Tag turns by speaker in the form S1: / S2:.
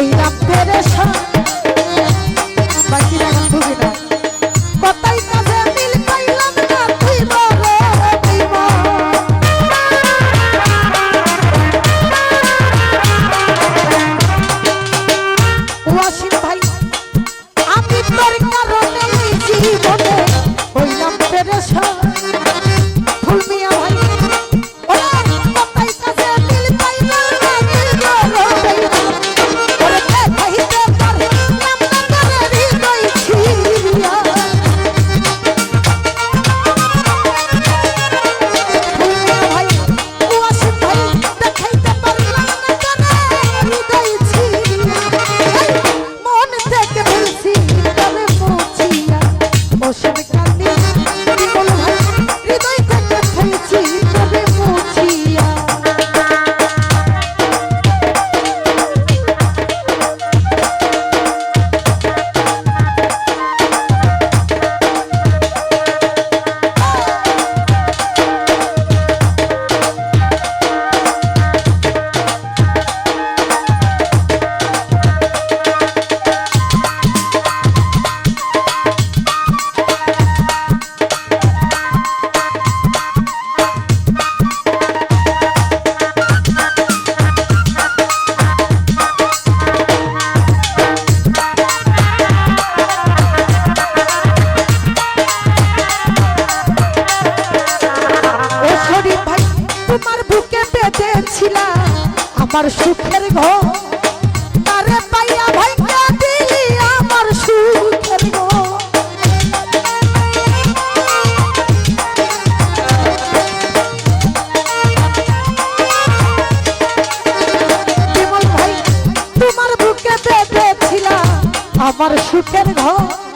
S1: হইলাম পেরেশান বেঁধেছিলাম আমার সুখের ঘর তারে পাইয়া ভাইয়া দিলি আমার সুখের ঘর। আমার সুখের ঘর।